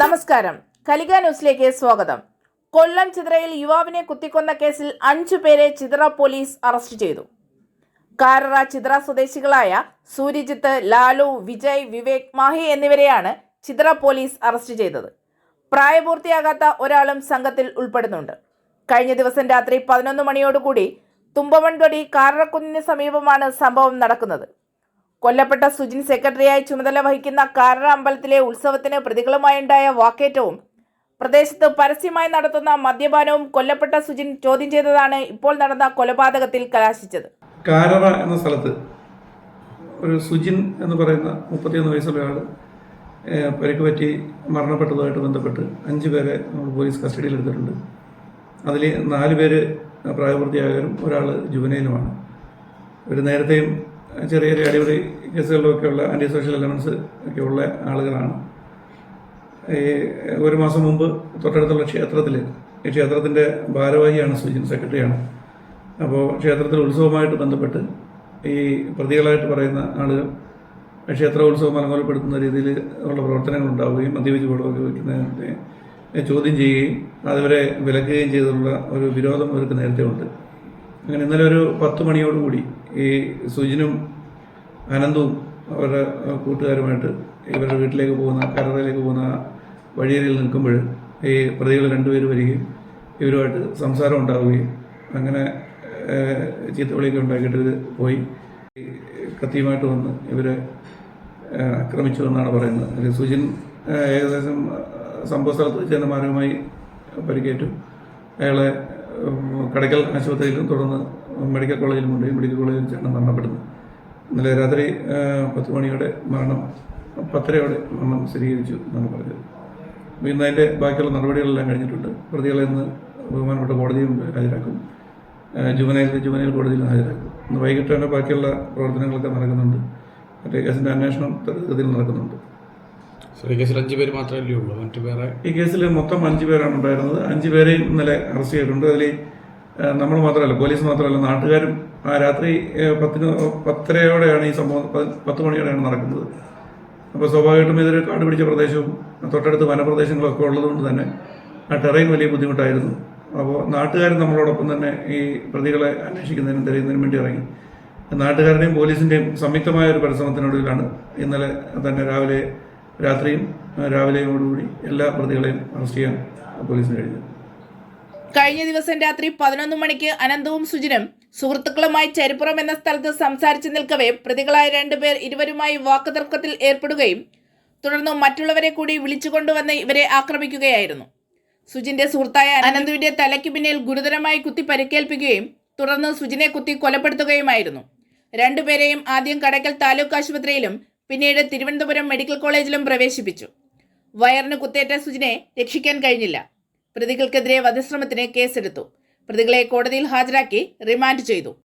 നമസ്കാരം. കലിക ന്യൂസിലേക്ക് സ്വാഗതം. കൊല്ലം ചിതറയിൽ യുവാവിനെ കുത്തിക്കൊന്ന കേസിൽ അഞ്ചു പേരെ ചിതറ പോലീസ് അറസ്റ്റ് ചെയ്തു. കാരറ ചിതറ സ്വദേശികളായ സൂര്യജിത്ത് ലാലു വിജയ് വിവേക് മാഹി എന്നിവരെയാണ് ചിതറ പോലീസ് അറസ്റ്റ് ചെയ്തത്. പ്രായപൂർത്തിയാകാത്ത ഒരാളും സംഘത്തിൽ ഉൾപ്പെടുന്നുണ്ട്. കഴിഞ്ഞ ദിവസം രാത്രി പതിനൊന്ന് മണിയോടുകൂടി തുമ്പവൺതൊടി കാരറക്കുന്നിന് സമീപമാണ് സംഭവം നടക്കുന്നത്. കൊല്ലപ്പെട്ട സുജിൻ സെക്രട്ടറിയായി ചുമതല വഹിക്കുന്ന കാരറ അമ്പലത്തിലെ ഉത്സവത്തിന് പ്രതികളുമായുണ്ടായ വാക്കേറ്റവും പ്രദേശത്ത് പരസ്യമായി നടത്തുന്ന മദ്യപാനവും കൊല്ലപ്പെട്ട സുജിൻ ചോദ്യം ചെയ്തതാണ് ഇപ്പോൾ നടന്ന കൊലപാതകത്തിൽ കലാശിച്ചത്. കാരറ എന്ന സ്ഥലത്ത് ഒരു സുജിൻ എന്ന് പറയുന്ന മുപ്പത്തിയൊന്ന് വയസ്സുള്ള ആൾ പരിക്ക് പറ്റി മരണപ്പെട്ടതുമായിട്ട് ബന്ധപ്പെട്ട് അഞ്ച് പേരെ നമ്മൾ പോലീസ് കസ്റ്റഡിയിൽ എടുത്തിട്ടുണ്ട്. അതിൽ നാല് പേര് പ്രായപൂർത്തിയായവരും ഒരാൾ ജുവനയിലുമാണ് ഒരു നേരത്തെയും ചെറിയ ചെറിയ അടിപൊളി കേസുകളിലൊക്കെയുള്ള ആന്റി സോഷ്യൽ എലമെൻസ് ഒക്കെ ഉള്ള ആളുകളാണ്. ഈ ഒരു മാസം മുമ്പ് തൊട്ടടുത്തുള്ള ക്ഷേത്രത്തിൽ ഈ ക്ഷേത്രത്തിന്റെ ഭാരവാഹിയാണ് സുജിൻ സെക്രട്ടറിയാണ്. അപ്പോൾ ക്ഷേത്രത്തിൽ ഉത്സവമായിട്ട് ബന്ധപ്പെട്ട് ഈ പ്രതികളായിട്ട് പറയുന്ന ആളുകൾ ക്ഷേത്ര ഉത്സവം അലങ്കോലപ്പെടുത്തുന്ന രീതിയിൽ ഉള്ള പ്രവർത്തനങ്ങൾ ഉണ്ടാവുകയും മദ്യപിച്ച് വെള്ളമൊക്കെ വയ്ക്കുന്നതിനെ ചോദ്യം ചെയ്യുകയും അതുവരെ വിലക്കുകയും ചെയ്തിട്ടുള്ള ഒരു വിരോധം അവർക്ക് നേരത്തെ ഉണ്ട് അങ്ങനെ ഇന്നലെ ഒരു പത്ത് മണിയോടുകൂടി ഈ സുജിനും അനന്തവും അവരുടെ കൂട്ടുകാരുമായിട്ട് ഇവരുടെ വീട്ടിലേക്ക് പോകുന്ന കരറയിലേക്ക് പോകുന്ന വഴിയരിയിൽ നിൽക്കുമ്പോൾ ഈ പ്രതികൾ രണ്ടുപേര് വരികയും ഇവരുമായിട്ട് സംസാരം ഉണ്ടാവുകയും അങ്ങനെ ചീത്തവിളിയൊക്കെ ഉണ്ടാക്കിയിട്ട് പോയി. കൃത്യമായിട്ട് വന്ന് ഇവരെ ആക്രമിച്ചു എന്നാണ് പറയുന്നത്. സുജിൻ ഏകദേശം സംഭവ സ്ഥലത്ത് ചെന്നമാരുമായി പരിക്കേറ്റു. അയാളെ കടയ്ക്കൽ ആശുപത്രിയിലും തുടർന്ന് മെഡിക്കൽ കോളേജിലും കൊണ്ടുപോയി മെഡിക്കൽ കോളേജിൽ വെച്ചാണ് മരണപ്പെടുന്നത് ഇന്നലെ രാത്രി പത്ത് മണിയോടെ മരണം പത്തരയോടെ മരണം സ്ഥിരീകരിച്ചു എന്നാണ് പറഞ്ഞത്. അപ്പോൾ ഇന്ന് അതിന്റെ ബാക്കിയുള്ള നടപടികളെല്ലാം കഴിഞ്ഞിട്ടുണ്ട്. പ്രതികളെ ഇന്ന് ബഹുമാനപ്പെട്ട കോടതിയും ഹാജരാക്കും. ജുവനൈൽ ജുവനൈൽ കോടതിയിൽ ഹാജരാക്കും. ഇന്ന് വൈകിട്ട് തന്നെ ബാക്കിയുള്ള പ്രവർത്തനങ്ങളൊക്കെ നടക്കുന്നുണ്ട്. മറ്റേ കേസിന്റെ അന്വേഷണം ത്വരിതഗതിയിൽ നടക്കുന്നുണ്ട്. ഈ കേസിൽ അഞ്ച് പേര് മാത്രമല്ലേ ഉള്ളൂ. മറ്റു പേരെ ഈ കേസിൽ മൊത്തം അഞ്ചു പേരാണ് ഉണ്ടായിരുന്നത്. അഞ്ചു പേരെയും ഇന്നലെ അറസ്റ്റ് ചെയ്തിട്ടുണ്ട്. അതിൽ നമ്മൾ മാത്രമല്ല പോലീസ് മാത്രമല്ല നാട്ടുകാരും ആ രാത്രി പത്തിന് പത്തരയോടെയാണ് ഈ സംഭവം പത്ത് മണിയോടെയാണ് നടക്കുന്നത്. അപ്പോൾ സ്വാഭാവികമായിട്ടും ഇതൊരു കാട് പിടിച്ച പ്രദേശവും തൊട്ടടുത്ത് വനപ്രദേശങ്ങളൊക്കെ ഉള്ളതുകൊണ്ട് തന്നെ ആ ടെറൈൻ വലിയ ബുദ്ധിമുട്ടായിരുന്നു. അപ്പോൾ നാട്ടുകാരും നമ്മളോടൊപ്പം തന്നെ ഈ പ്രതികളെ അന്വേഷിക്കുന്നതിനും തെളിയുന്നതിനും വേണ്ടി ഇറങ്ങി. നാട്ടുകാരുടെയും പോലീസിന്റെയും സംയുക്തമായ ഒരു പരിശ്രമത്തിനൊടുവിലാണ് ഇന്നലെ തന്നെ രാവിലെ രാത്രിയും രാവിലെയോടുകൂടി എല്ലാ പ്രതികളെയും അറസ്റ്റ് ചെയ്യാൻ പോലീസിന് കഴിഞ്ഞു. കഴിഞ്ഞ ദിവസം രാത്രി പതിനൊന്ന് മണിക്ക് അനന്തവും സുജിനും സുഹൃത്തുക്കളുമായി ചരിപ്പുറം എന്ന സ്ഥലത്ത് സംസാരിച്ചു നിൽക്കവേ പ്രതികളായ രണ്ടുപേർ ഇരുവരുമായി വാക്കുതർക്കത്തിൽ ഏർപ്പെടുകയും തുടർന്ന് മറ്റുള്ളവരെ കൂടി വിളിച്ചുകൊണ്ടുവന്ന് ഇവരെ ആക്രമിക്കുകയായിരുന്നു. സുജിന്റെ സുഹൃത്തായ അനന്തുവിന്റെ തലയ്ക്ക് പിന്നിൽ ഗുരുതരമായി കുത്തി പരിക്കേൽപ്പിക്കുകയും തുടർന്ന് സുജിനെ കുത്തി കൊലപ്പെടുത്തുകയുമായിരുന്നു. രണ്ടുപേരെയും ആദ്യം കടയ്ക്കൽ താലൂക്ക് ആശുപത്രിയിലും പിന്നീട് തിരുവനന്തപുരം മെഡിക്കൽ കോളേജിലും പ്രവേശിപ്പിച്ചു. വയറിന് കുത്തേറ്റ സുജിനെ രക്ഷിക്കാൻ കഴിഞ്ഞില്ല. പ്രതികൾക്കെതിരെ വധശ്രമത്തിന് കേസെടുത്തു. പ്രതികളെ കോടതിയിൽ ഹാജരാക്കി റിമാൻഡ് ചെയ്തു.